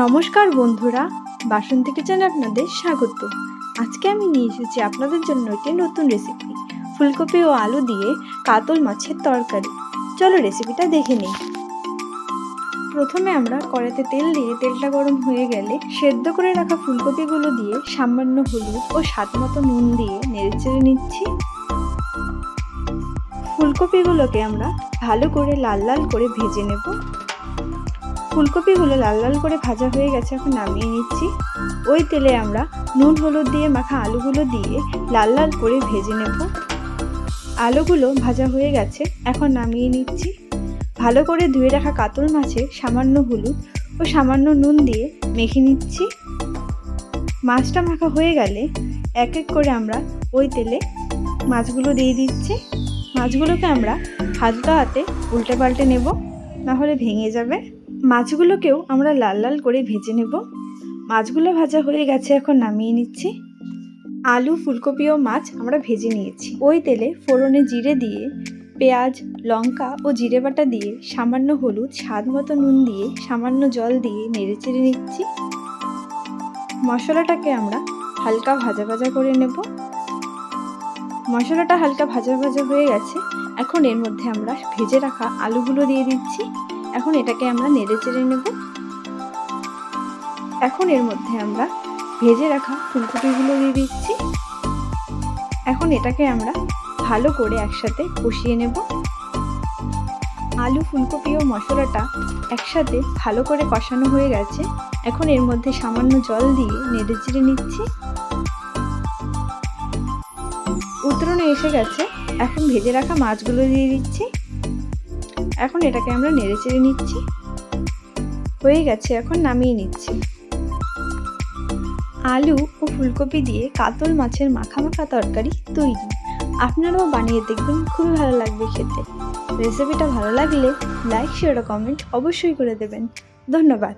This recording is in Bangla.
নমস্কার বন্ধুরা, বাসন্তী কিচেনে আপনাদের স্বাগত। আজকে আমি নিয়ে এসেছি আপনাদের জন্য একটি নতুন রেসিপি ফুলকপি ও আলু দিয়ে কাতল মাছের তরকারি। চলো রেসিপিটা দেখে নিই। প্রথমে আমরা কড়াইতে তেল দিয়ে, তেলটা গরম হয়ে গেলে সেদ্ধ করে রাখা ফুলকপিগুলো দিয়ে সামান্য হলুদ ও স্বাদ মতো নুন দিয়ে নেড়েচেড়ে নিচ্ছি। ফুলকপিগুলোকে আমরা ভালো করে লাল লাল করে ভেজে নেব। ফুলকপিগুলো লাল লাল করে ভাজা হয়ে গেছে, এখন নামিয়ে নিচ্ছি। ওই তেলে আমরা নুন, হলুদ দিয়ে মাখা আলুগুলো দিয়ে লাল লাল করে ভেজে নেব। আলুগুলো ভাজা হয়ে গেছে, এখন নামিয়ে নিচ্ছি। ভালো করে ধুয়ে রাখা কাতল মাছে সামান্য হলুদ ও সামান্য নুন দিয়ে মেখে নিচ্ছি। মাছটা মাখা হয়ে গেলে এক এক করে আমরা ওই তেলে মাছগুলো দিয়ে দিচ্ছি। মাছগুলোকে আমরা হালকা হাতে উল্টে পাল্টে নেব, নাহলে ভেঙে যাবে। মাছগুলোকেও আমরা লাল লাল করে ভেজে নেব। মাছগুলো ভাজা হয়ে গেছে, এখন নামিয়ে নিচ্ছি। আলু, ফুলকপি ও মাছ আমরা ভেজে নিয়েছি। ওই তেলে ফোড়নে জিরে দিয়ে, পেঁয়াজ, লঙ্কা ও জিরে বাটা দিয়ে সামান্য হলুদ, স্বাদ মতো নুন দিয়ে সামান্য জল দিয়ে নেড়ে চেড়ে নিচ্ছি। মশলাটাকে আমরা হালকা ভাজা ভাজা করে নেব। মশলাটা হালকা ভাজা ভাজা হয়ে গেছে। এখন এর মধ্যে আমরা ভেজে রাখা আলুগুলো দিয়ে দিচ্ছি। এখন এটাকে আমরা নেড়ে চেড়ে নেব। এখন এর মধ্যে আমরা ভেজে রাখা ফুলকপিগুলো দিয়ে দিচ্ছি। এখন এটাকে আমরা ভালো করে একসাথে কষিয়ে নেব। আলু, ফুলকপি ও মশলাটা একসাথে ভালো করে কষানো হয়ে গেছে। এখন এর মধ্যে সামান্য জল দিয়ে নেড়ে চেড়ে নিচ্ছি। উত্তরণে এসে গেছে। এখন ভেজে রাখা মাছগুলো দিয়ে দিচ্ছি। এখন এটাকে আমরা নেড়ে চেড়ে নিচ্ছি। হয়ে গেছে, এখন নামিয়ে নিচ্ছি। আলু ও ফুলকপি দিয়ে কাতল মাছের মাখা তরকারি তৈরি। আপনারাও বানিয়ে দেখবেন, খুবই ভালো লাগবে খেতে। রেসিপিটা ভালো লাগলে লাইক শেয়ার ও কমেন্ট অবশ্যই করে দেবেন। ধন্যবাদ।